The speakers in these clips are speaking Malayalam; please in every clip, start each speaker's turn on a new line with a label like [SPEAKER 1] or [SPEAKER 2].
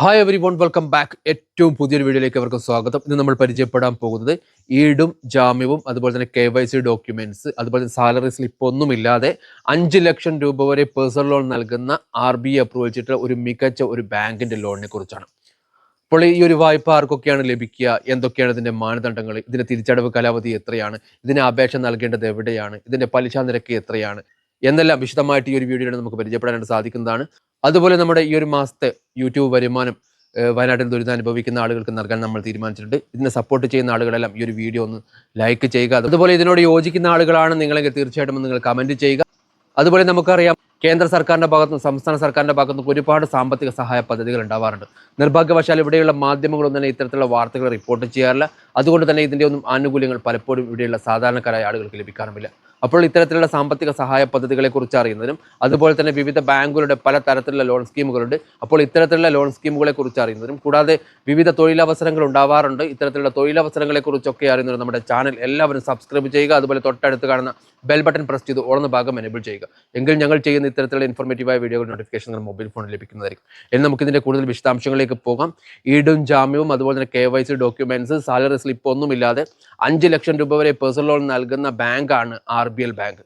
[SPEAKER 1] Hi everyone welcome back ഏറ്റവും പുതിയൊരു വീഡിയോയിലേക്ക് അവർക്ക് സ്വാഗതം. ഇന്ന് നമ്മൾ പരിചയപ്പെടാൻ പോകുന്നത് ഈടും ജാമ്യവും അതുപോലെ തന്നെ കെ വൈ സി ഡോക്യുമെന്റ്സ് അതുപോലെ തന്നെ സാലറി സ്ലിപ്പ് ഒന്നുമില്ലാതെ അഞ്ച് ലക്ഷം രൂപ വരെ പേഴ്സണൽ ലോൺ നൽകുന്ന ആർ ബി അപ്രൂവൽ ചെയ്തിട്ടുള്ള ഒരു മികച്ച ഒരു ബാങ്കിന്റെ ലോണിനെ കുറിച്ചാണ്. അപ്പോൾ ഈ ഒരു വായ്പ ആർക്കൊക്കെയാണ് ലഭിക്കുക? എന്തൊക്കെയാണ് ഇതിന്റെ മാനദണ്ഡങ്ങൾ? ഇതിന്റെ തിരിച്ചടവ് കാലാവധി എത്രയാണ്? ഇതിന് അപേക്ഷ നൽകേണ്ടത് എവിടെയാണ്? ഇതിന്റെ പലിശ നിരക്ക് എത്രയാണ്? എന്നെല്ലാം വിശദമായിട്ട് ഈ ഒരു വീഡിയോയിൽ നമുക്ക് പരിചയപ്പെടാനായിട്ട് സാധിക്കുന്നതാണ്. അതുപോലെ നമ്മുടെ ഈ ഒരു മാസത്തെ യൂട്യൂബ് വരുമാനം വയനാട്ടിൽ ദുരിതം അനുഭവിക്കുന്ന ആളുകൾക്ക് നൽകാൻ നമ്മൾ തീരുമാനിച്ചിട്ടുണ്ട്. ഇതിനെ സപ്പോർട്ട് ചെയ്യുന്ന ആളുകളെല്ലാം ഈ ഒരു വീഡിയോ ഒന്ന് ലൈക്ക് ചെയ്യുക. അതുപോലെ ഇതിനോട് യോജിക്കുന്ന ആളുകളാണ് നിങ്ങളെങ്കിൽ തീർച്ചയായിട്ടും നിങ്ങൾ കമന്റ് ചെയ്യുക. അതുപോലെ നമുക്കറിയാം കേന്ദ്ര സർക്കാരിന്റെ ഭാഗത്തുനിന്ന് സംസ്ഥാന സർക്കാരിന്റെ ഭാഗത്തുനിന്ന് ഒരുപാട് സാമ്പത്തിക സഹായ പദ്ധതികൾ ഉണ്ടാവാറുണ്ട്. നിർഭാഗ്യവശാൽ ഇവിടെയുള്ള മാധ്യമങ്ങളൊന്നും തന്നെ ഇത്തരത്തിലുള്ള വാർത്തകൾ റിപ്പോർട്ട് ചെയ്യാറില്ല. അതുകൊണ്ട് തന്നെ ഇതിന്റെ ഒന്നും ആനുകൂല്യങ്ങൾ പലപ്പോഴും ഇവിടെയുള്ള സാധാരണക്കാരായ ആളുകൾക്ക് ലഭിക്കാറുമില്ല. അപ്പോൾ ഇത്തരത്തിലുള്ള സാമ്പത്തിക സഹായ പദ്ധതികളെ കുറിച്ച് അറിയുന്നതിനും അതുപോലെ തന്നെ വിവിധ ബാങ്കുകളുടെ പല തരത്തിലുള്ള ലോൺ സ്കീമുകളുണ്ട്. അപ്പോൾ ഇത്തരത്തിലുള്ള ലോൺ സ്കീമുകളെ കുറിച്ച് അറിയുന്നതിനും കൂടാതെ വിവിധ തൊഴിലവസരങ്ങൾ ഉണ്ടാവാറുണ്ട്. ഇത്തരത്തിലുള്ള തൊഴിലവസരങ്ങളെ കുറിച്ചൊക്കെ അറിയുന്നതിനും നമ്മുടെ ചാനൽ എല്ലാവരും സബ്സ്ക്രൈബ് ചെയ്യുക. അതുപോലെ തൊട്ടടുത്ത് കാണുന്ന ബെൽ ബട്ടൺ പ്രസ് ചെയ്ത് ഓടുന്ന ഭാഗം എനേബിൾ ചെയ്യുക. എങ്കിൽ ഞങ്ങൾ ചെയ്യുന്ന ഇത്തരത്തിലുള്ള ഇൻഫോർമേറ്റീവായ വീഡിയോകൾ നോട്ടിഫിക്കേഷൻ മൊബൈൽ ഫോണിൽ ലഭിക്കുന്നതായിരിക്കും. ഇനി നമുക്ക് ഇതിന്റെ കൂടുതൽ വിശദാംശങ്ങളിലേക്ക് പോകാം. ഈടും ജാമ്യവും അതുപോലെ തന്നെ K Y C documents salary slip ഒന്നുമില്ലാതെ അഞ്ച് ലക്ഷം രൂപ വരെ പേഴ്സണൽ ലോൺ നൽകുന്ന ബാങ്കാണ് ആർ ബി എൽ ബാങ്ക്.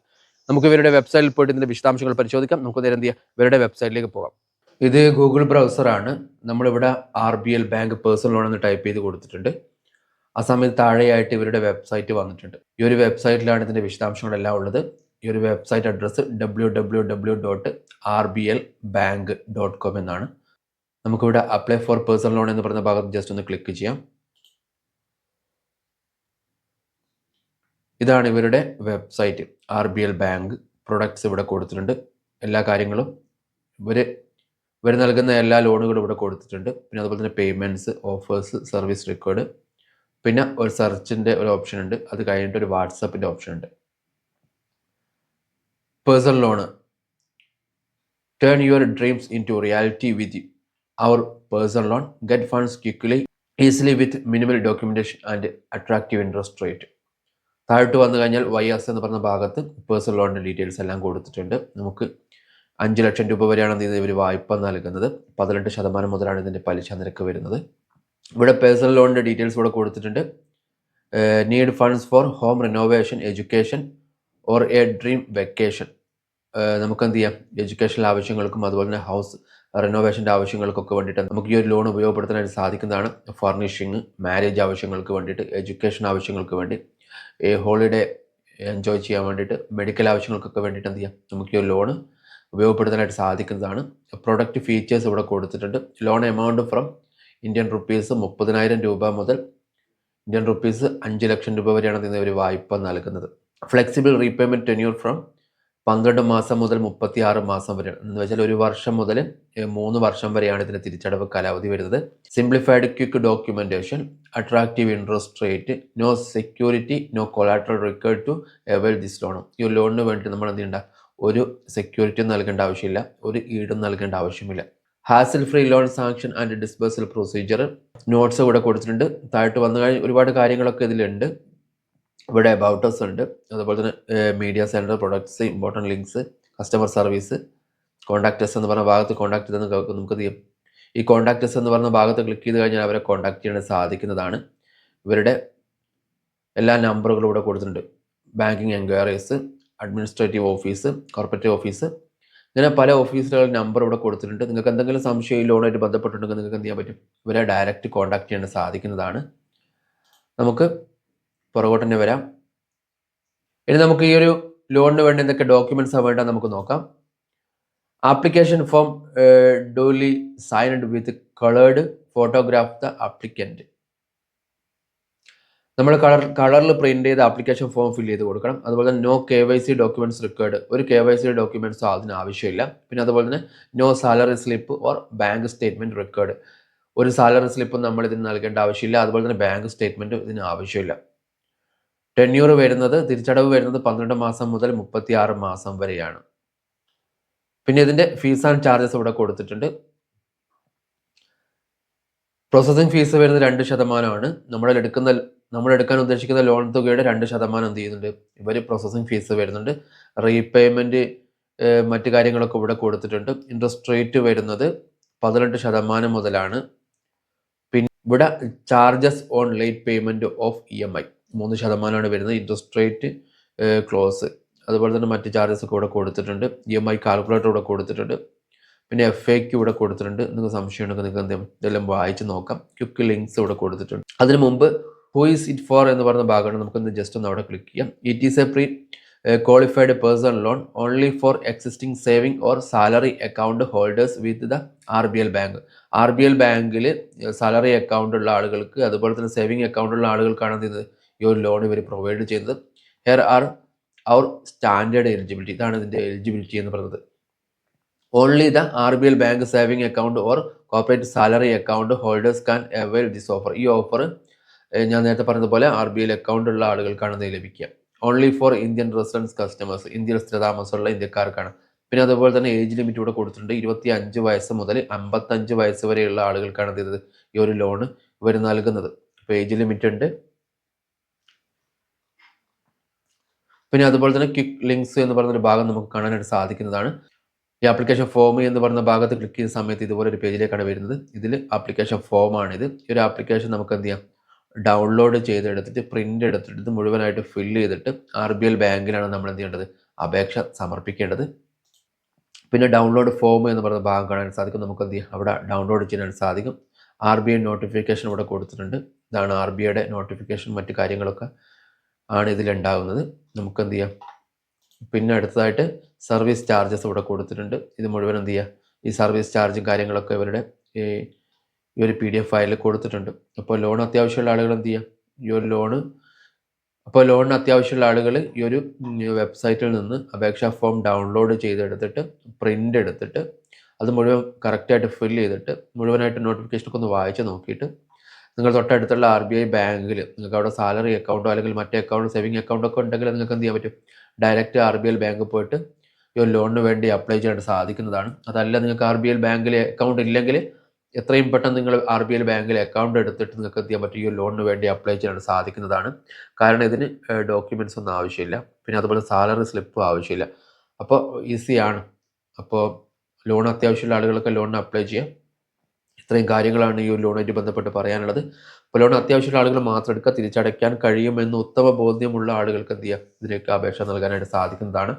[SPEAKER 1] നമുക്ക് ഇവരുടെ വെബ്സൈറ്റിൽ പോയിട്ട് ഇതിന്റെ വിശദാംശങ്ങൾ പരിശോധിക്കാം. നമുക്ക് നേരെ ചെയ്യാം? ഇവരുടെ വെബ്സൈറ്റിലേക്ക് പോകാം. ഇത് ഗൂഗിൾ ബ്രൗസറാണ് നമ്മളിവിടെ R B L bank personal loan എന്ന് ടൈപ്പ് ചെയ്ത് കൊടുത്തിട്ടുണ്ട്. ആ സമയത്ത് താഴെയായിട്ട് ഇവരുടെ വെബ്സൈറ്റ് വന്നിട്ടുണ്ട്. ഈ ഒരു വെബ്സൈറ്റിലാണ് ഇതിന്റെ വിശദാംശങ്ങളെല്ലാം ഉള്ളത്. ഈ ഒരു website address W W W dot R B L bank dot com എന്നാണ്. നമുക്കിവിടെ അപ്ലൈ ഫോർ പേഴ്സണൽ ലോൺ എന്ന് പറയുന്ന ഭാഗത്ത് ജസ്റ്റ് ഒന്ന് ക്ലിക്ക് ചെയ്യാം. ഇതാണ് ഇവരുടെ website. R B L bank products ഇവിടെ കൊടുത്തിട്ടുണ്ട്. എല്ലാ കാര്യങ്ങളും ഇവർ ഇവർ നൽകുന്ന എല്ലാ ലോണുകളും ഇവിടെ കൊടുത്തിട്ടുണ്ട്. പിന്നെ അതുപോലെ തന്നെ പേയ്മെന്റ്സ് ഓഫേഴ്സ് സർവീസ് റെക്കോർഡ് പിന്നെ ഒരു സെർച്ചിന്റെ ഒരു ഓപ്ഷൻ ഉണ്ട്. അത് കഴിഞ്ഞിട്ട് ഒരു വാട്സപ്പിന്റെ ഓപ്ഷൻ ഉണ്ട്. Personal loan turn your dreams into reality with our personal loan get funds quickly easily with minimal documentation and attractive interest rate താഴോട്ട് വന്നു കഴിഞ്ഞാൽ വൈ എസ് എന്ന് പറഞ്ഞ ഭാഗത്ത് പേഴ്സണൽ ലോണിന്റെ ഡീറ്റെയിൽസ് എല്ലാം കൊടുത്തിട്ടുണ്ട്. നമുക്ക് അഞ്ച് ലക്ഷം രൂപ വരെയാണ് ഇതിന് ഇവർ വായ്പ നൽകുന്നത്. പതിനെട്ട് ശതമാനം മുതലാണ് ഇതിന്റെ പലിശ നിരക്ക് വരുന്നത്. ഇവിടെ പേഴ്സണൽ ലോണിന്റെ ഡീറ്റെയിൽസ് ഇവിടെ കൊടുത്തിട്ടുണ്ട്. Need funds for home renovation education or a dream vacation നമുക്ക് എന്ത് ചെയ്യാം? എഡ്യൂക്കേഷണൽ ആവശ്യങ്ങൾക്കും അതുപോലെ തന്നെ ഹൗസ് റിനോവേഷന്റെ ആവശ്യങ്ങൾക്കൊക്കെ വേണ്ടിയിട്ട് നമുക്ക് ഈ ഒരു ലോൺ ഉപയോഗപ്പെടുത്താനായിട്ട് സാധിക്കുന്നതാണ് ഫർണിഷിങ് മാരേജ് ആവശ്യങ്ങൾക്ക് വേണ്ടിയിട്ട് എഡ്യൂക്കേഷൻ ആവശ്യങ്ങൾക്ക് വേണ്ടി. ഹോളിഡേ എൻജോയ് ചെയ്യാൻ വേണ്ടിയിട്ട് മെഡിക്കൽ ആവശ്യങ്ങൾക്കൊക്കെ വേണ്ടിയിട്ട് എന്ത് ചെയ്യാം? നമുക്ക് ഈ ഒരു ലോണ് ഉപയോഗപ്പെടുത്താനായിട്ട് സാധിക്കുന്നതാണ്. പ്രൊഡക്റ്റ് ഫീച്ചേഴ്സ് ഇവിടെ കൊടുത്തിട്ടുണ്ട്. Loan amount from Indian rupees മുപ്പതിനായിരം രൂപ മുതൽ ഇന്ത്യൻ റുപ്പീസ് അഞ്ച് ലക്ഷം രൂപ വരെയാണ് ഇതിന് ഒരു വായ്പ നൽകുന്നത്. ഫ്ലെക്സിബിൾ റീപേയ്മെന്റ് ടെന്യൂർ ഫ്രം പന്ത്രണ്ട് മാസം മുതൽ മുപ്പത്തി ആറ് മാസം വരെ. എന്ന് വെച്ചാൽ ഒരു വർഷം മുതൽ മൂന്ന് വർഷം വരെയാണ് ഇതിന് തിരിച്ചടവ് കാലാവധി വരുന്നത്. Simplified quick documentation attractive interest rate no security no collateral required to avail this loan ഈ ലോണിന് വേണ്ടി നമ്മൾ എന്ത് ചെയ്യണ്ട? ഒരു സെക്യൂരിറ്റിയും നൽകേണ്ട ആവശ്യമില്ല. ഒരു ഈടും നൽകേണ്ട ആവശ്യമില്ല. Hassle free loan sanction and disbursal procedure notes കൂടെ കൊടുത്തിട്ടുണ്ട്. താഴോട്ട് വന്നു കഴിഞ്ഞാൽ ഒരുപാട് കാര്യങ്ങളൊക്കെ ഇതിലുണ്ട്. ഇവിടെ അബൌട്ടേഴ്സ് ഉണ്ട്. അതുപോലെ തന്നെ media centre products important links customer service contacts എന്ന് പറഞ്ഞ ഭാഗത്ത് കോൺടാക്ട് ചെയ്തെന്ന് നമുക്ക് ചെയ്യാം? ഈ കോൺടാക്റ്റസ് എന്ന് പറഞ്ഞ ഭാഗത്ത് ക്ലിക്ക് ചെയ്ത് കഴിഞ്ഞാൽ അവരെ കോൺടാക്ട് ചെയ്യാൻ സാധിക്കുന്നതാണ്. ഇവരുടെ എല്ലാ നമ്പറുകളും ഇവിടെ കൊടുത്തിട്ടുണ്ട്. Banking enquiries administrative office corporative office ഇങ്ങനെ പല ഓഫീസുകളുടെ നമ്പർ ഇവിടെ കൊടുത്തിട്ടുണ്ട്. നിങ്ങൾക്ക് എന്തെങ്കിലും സംശയം ലോണായിട്ട് ബന്ധപ്പെട്ടിട്ടുണ്ടെങ്കിൽ നിങ്ങൾക്ക് എന്ത് ചെയ്യാൻ പറ്റും? ഇവരെ ഡയറക്റ്റ് കോൺടാക്ട് ചെയ്യാൻ സാധിക്കുന്നതാണ്. നമുക്ക് പുറകോട്ട് തന്നെ വരാം. ഇനി നമുക്ക് ഈ ഒരു ലോണിന് വേണ്ടി എന്തൊക്കെ ഡോക്യുമെന്റ്സ് വേണ്ട നമുക്ക് നോക്കാം. Application form duly signed with coloured photograph the applicant നമ്മൾ കളർ കളറിൽ പ്രിന്റ് ചെയ്ത ആപ്ലിക്കേഷൻ ഫോം ഫിൽ ചെയ്ത് കൊടുക്കണം. അതുപോലെ തന്നെ no K Y C documents required ഒരു കെ വൈ സി ഡോക്യുമെന്റ്സോ അതിന് ആവശ്യമില്ല. പിന്നെ അതുപോലെ തന്നെ no salary slip or bank statement required ഒരു സാലറി സ്ലിപ്പും നമ്മൾ ഇതിന് നൽകേണ്ട ആവശ്യമില്ല. അതുപോലെ തന്നെ ബാങ്ക് സ്റ്റേറ്റ്മെന്റും ഇതിന് ആവശ്യമില്ല. ടെന്യൂർ വരുന്നത് തിരിച്ചടവ് വരുന്നത് പന്ത്രണ്ട് മാസം മുതൽ മുപ്പത്തി ആറ് മാസം വരെയാണ്. പിന്നെ ഇതിന്റെ ഫീസ് ആൻഡ് ചാർജസ് ഇവിടെ കൊടുത്തിട്ടുണ്ട്. പ്രോസസ്സിംഗ് ഫീസ് വരുന്നത് രണ്ട് ശതമാനമാണ്. നമ്മൾ എടുക്കുന്ന നമ്മൾ എടുക്കാൻ ഉദ്ദേശിക്കുന്ന ലോൺ തുകയുടെ രണ്ട് ശതമാനം എന്ത് ചെയ്യുന്നുണ്ട്? ഇവർ പ്രോസസ്സിംഗ് ഫീസ് വരുന്നുണ്ട്. റീപേയ്മെന്റ് മറ്റു കാര്യങ്ങളൊക്കെ ഇവിടെ കൊടുത്തിട്ടുണ്ട്. ഇൻട്രസ്റ്റ് റേറ്റ് വരുന്നത് പതിനെട്ട് ശതമാനം മുതലാണ്. പിന്നെ ഇവിടെ charges on late payment of E M I മൂന്ന് ശതമാനമാണ് വരുന്നത്. ഇൻട്രസ്റ്റ് റേറ്റ് ക്ലോസ് അതുപോലെ തന്നെ മറ്റ് ചാർജസ് ഒക്കെ ഇവിടെ കൊടുത്തിട്ടുണ്ട്. ഇ എം ഐ കാൽക്കുലേറ്റർ ഇവിടെ കൊടുത്തിട്ടുണ്ട്. പിന്നെ എഫ് എ ക്യൂ ഇവിടെ കൊടുത്തിട്ടുണ്ട്. നിങ്ങൾക്ക് സംശയമുണ്ടെങ്കിൽ നിങ്ങൾക്ക് എന്തെങ്കിലും ഇതെല്ലാം വായിച്ച് നോക്കാം. ക്വിക്ക് ലിങ്ക്സ് ഇവിടെ കൊടുത്തിട്ടുണ്ട്. അതിന് മുമ്പ് ഹൂ ഈസ് ഇറ്റ് ഫോർ എന്ന് പറഞ്ഞ ഭാഗമാണ്. നമുക്കൊന്ന് ജസ്റ്റ് ഒന്ന് അവിടെ ക്ലിക്ക് ചെയ്യാം. It is a pre qualified personal loan only for existing saving or salary account holders with the R B L bank R B L ബാങ്കിൽ സാലറി അക്കൗണ്ട് ഉള്ള ആളുകൾക്ക് അതുപോലെ തന്നെ സേവിംഗ് അക്കൗണ്ട് ഉള്ള ആളുകൾക്കാണ് ചെയ്യുന്നത്? ഈ ഒരു ലോൺ ഇവർ പ്രൊവൈഡ് ചെയ്തത് here are our standard eligibility ഇതാണ് ഇതിന്റെ എലിജിബിലിറ്റി എന്ന് പറയുന്നത്. Only the R B L bank saving account or corporate salary account holders can avail this offer ഈ ഓഫർ ഞാൻ നേരത്തെ പറഞ്ഞതുപോലെ ആർ ബി എൽ അക്കൗണ്ട് ഉള്ള ആളുകൾക്കാണ് ഇത് ലഭിക്കുക. Only for Indian residence customers ഇന്ത്യയിൽ സ്ഥിരതാമസമുള്ള ഇന്ത്യക്കാർക്കാണ്. പിന്നെ അതുപോലെ തന്നെ ഏജ് ലിമിറ്റ് ഇവിടെ കൊടുത്തിട്ടുണ്ട്. ഇരുപത്തി അഞ്ച് വയസ്സ് മുതൽ അമ്പത്തഞ്ച് വയസ്സ് വരെയുള്ള ആളുകൾക്കാണ് ഇത് ഈ ഒരു ലോൺ ഇവർ നൽകുന്നത്. അപ്പോൾ ഏജ് ലിമിറ്റ് ഉണ്ട്. പിന്നെ അതുപോലെ തന്നെ ക്വിക്ക് ലിങ്ക്സ് എന്ന് പറയുന്ന ഒരു ഭാഗം നമുക്ക് കാണാനായിട്ട് സാധിക്കുന്നതാണ്. ഈ ആപ്ലിക്കേഷൻ ഫോം എന്ന് പറയുന്ന ഭാഗത്ത് ക്ലിക്ക് ചെയ്യുന്ന സമയത്ത് ഇതുപോലെ ഒരു പേജിലേക്കാണ് വരുന്നത്. ഇതിൽ ആപ്ലിക്കേഷൻ ഫോമാണിത് ഈ ഒരു ആപ്ലിക്കേഷൻ നമുക്ക് എന്ത് ചെയ്യാം? ഡൗൺലോഡ് ചെയ്തെടുത്തിട്ട് പ്രിന്റ് എടുത്തിട്ട് മുഴുവനായിട്ട് ഫിൽ ചെയ്തിട്ട് ആർ ബി എൽ ബാങ്കിലാണ് നമ്മൾ എന്ത് ചെയ്യേണ്ടത്? അപേക്ഷ സമർപ്പിക്കേണ്ടത്. പിന്നെ ഡൗൺലോഡ് ഫോം എന്ന് പറയുന്ന ഭാഗം കാണാൻ സാധിക്കും. നമുക്ക് എന്ത് ചെയ്യാം? അവിടെ ഡൗൺലോഡ് ചെയ്യാൻ സാധിക്കും. ആർ ബി ഐ നോട്ടിഫിക്കേഷൻ ഇവിടെ കൊടുത്തിട്ടുണ്ട്. ഇതാണ് ആർ ബി ഐയുടെ നോട്ടിഫിക്കേഷൻ മറ്റു കാര്യങ്ങളൊക്കെ. ആണ് ഇതിലുണ്ടാകുന്നത് നമുക്ക് എന്ത് ചെയ്യാം പിന്നെ അടുത്തതായിട്ട് സർവീസ് ചാർജസ് ഇവിടെ കൊടുത്തിട്ടുണ്ട്. ഇത് മുഴുവൻ എന്ത് ചെയ്യുക ഈ സർവീസ് ചാർജും കാര്യങ്ങളൊക്കെ ഇവരുടെ ഈ ഈ ഒരു പി ഡി എഫ് ഫയലിൽ കൊടുത്തിട്ടുണ്ട്. അപ്പോൾ ലോൺ അത്യാവശ്യമുള്ള ആളുകൾ എന്ത് ചെയ്യുക ഈ ഒരു ലോണ് അപ്പോൾ ലോണിന് അത്യാവശ്യമുള്ള ആളുകൾ ഈ ഒരു വെബ്സൈറ്റിൽ നിന്ന് അപേക്ഷാ ഫോം ഡൗൺലോഡ് ചെയ്തെടുത്തിട്ട് പ്രിന്റ് എടുത്തിട്ട് അത് മുഴുവൻ കറക്റ്റായിട്ട് ഫില്ല് ചെയ്തിട്ട് മുഴുവനായിട്ട് നോട്ടിഫിക്കേഷനൊക്കെ ഒന്ന് വായിച്ച് നോക്കിയിട്ട് നിങ്ങൾ തൊട്ടടുത്തുള്ള ആർ ബി ഐ ബാങ്കിൽ നിങ്ങൾക്ക് അവിടെ സാലറി അക്കൗണ്ടോ അല്ലെങ്കിൽ മറ്റേ അക്കൗണ്ട് സേവിങ് അക്കൗണ്ട് ഒക്കെ ഉണ്ടെങ്കിൽ നിങ്ങൾക്ക് എന്ത് ചെയ്യാൻ പറ്റും? ഡയറക്റ്റ് ആർ ബി എൽ ബാങ്കിൽ പോയിട്ട് ഈ ഒരു ലോണിന് വേണ്ടി അപ്ലൈ ചെയ്യാനായിട്ട് സാധിക്കുന്നതാണ്. അതല്ല നിങ്ങൾക്ക് ആർ ബി എൽ ബാങ്കിൽ അക്കൗണ്ട് ഇല്ലെങ്കിൽ എത്രയും പെട്ടെന്ന് നിങ്ങൾ ആർ ബി എൽ ബാങ്കിൽ അക്കൗണ്ട് എടുത്തിട്ട് നിങ്ങൾക്ക് എന്ത് ചെയ്യാൻ പറ്റും? ഈ ലോണിന് വേണ്ടി അപ്ലൈ ചെയ്യാനായിട്ട് സാധിക്കുന്നതാണ്. കാരണം ഇതിന് ഡോക്യുമെന്റ്സ് ഒന്നും ആവശ്യമില്ല. പിന്നെ അതുപോലെ സാലറി സ്ലിപ്പും ആവശ്യമില്ല. അപ്പോൾ ഈസിയാണ് അപ്പോൾ ലോൺ അത്യാവശ്യമുള്ള ആളുകളൊക്കെ ലോണിന് അപ്ലൈ ചെയ്യാം. ഇത്രയും കാര്യങ്ങളാണ് ഈ ഒരു ലോണായിട്ട് ബന്ധപ്പെട്ട് പറയാനുള്ളത്. അപ്പോൾ ലോൺ അത്യാവശ്യമുള്ള ആളുകൾ മാത്രം എടുക്കുക തിരിച്ചടയ്ക്കാൻ കഴിയുമെന്ന് ഉത്തമ ബോധ്യമുള്ള ആളുകൾക്ക് എന്ത് ചെയ്യുക ഇതിലേക്ക് അപേക്ഷ നൽകാനായിട്ട് സാധിക്കുന്നതാണ്.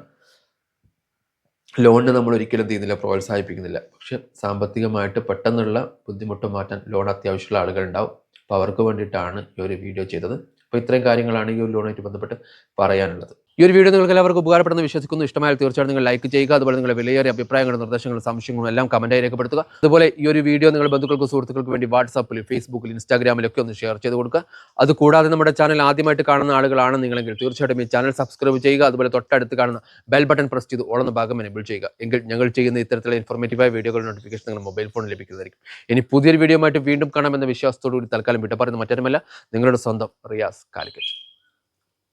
[SPEAKER 1] ലോണിന് നമ്മൾ ഒരിക്കലും എന്ത് ചെയ്യുന്നില്ല പ്രോത്സാഹിപ്പിക്കുന്നില്ല. പക്ഷെ സാമ്പത്തികമായിട്ട് പെട്ടെന്നുള്ള ബുദ്ധിമുട്ട് മാറ്റാൻ ലോൺ അത്യാവശ്യമുള്ള ആളുകൾ ഉണ്ടാവും. അപ്പോൾ അവർക്ക് വേണ്ടിയിട്ടാണ് ഈ ഒരു വീഡിയോ ചെയ്തത്. അപ്പോൾ ഇത്രയും കാര്യങ്ങളാണ് ഈ ഒരു ലോണായിട്ട് ബന്ധപ്പെട്ട് പറയാനുള്ളത്. ഈ ഒരു വീഡിയോ നിങ്ങൾക്ക് എല്ലാവർക്കും ഉപകാരപ്പെടുന്ന വിശ്വസിക്കുന്നു. ഇഷ്ടമായാൽ തീർച്ചയായും നിങ്ങൾ ലൈക്ക് ചെയ്യുക. അതുപോലെ നിങ്ങളുടെ വിലയേറിയ അഭിപ്രായങ്ങളും നിർദ്ദേശങ്ങളും സംശയങ്ങളും എല്ലാം കമന്റായി രേഖപ്പെടുത്തുക. അതുപോലെ ഈ ഒരു വീഡിയോ നിങ്ങൾ ബന്ധുക്കൾക്കും സുഹൃത്തുക്കൾക്ക് വേണ്ടി വാട്സാപ്പിൽ ഫേസ്ബുക്കിൽ ഇൻസ്റ്റാഗ്രാമിലൊക്കെ ഒന്ന് ഷെയർ ചെയ്ത് കൊടുക്കുക. അത് കൂടാതെ നമ്മുടെ ചാനൽ ആദ്യമായിട്ട് കാണുന്ന ആളുകളാണ് നിങ്ങളെങ്കിൽ തീർച്ചയായിട്ടും ഈ ചാനൽ സബ്സ്ക്രൈബ് ചെയ്യുക. അതുപോലെ തൊട്ടടുത്ത് കാണുന്ന ബെൽ ബട്ടൺ പ്രസ് ചെയ്ത് ഓളുന്ന ഭാഗം എനേബിൾ ചെയ്യുക. എങ്കിൽ ഞങ്ങൾ ചെയ്യുന്ന ഇത്തരത്തിലുള്ള ഇൻഫോർമേറ്റീവായ വീഡിയോകളുടെ നോട്ടിഫിക്കേഷൻ നിങ്ങൾ മൊബൈൽ ഫോണിൽ ലഭിക്കുന്നതായിരിക്കും. ഇനി പുതിയൊരു വീഡിയോ ആയിട്ട് വീണ്ടും കാണാമെന്ന വിശ്വാസത്തോടുകൂടി തൽക്കാലം വിട്ട മറ്റൊരുമല്ല നിങ്ങളുടെ സ്വന്തം റിയാസ് കാലിക്കറ്റ്.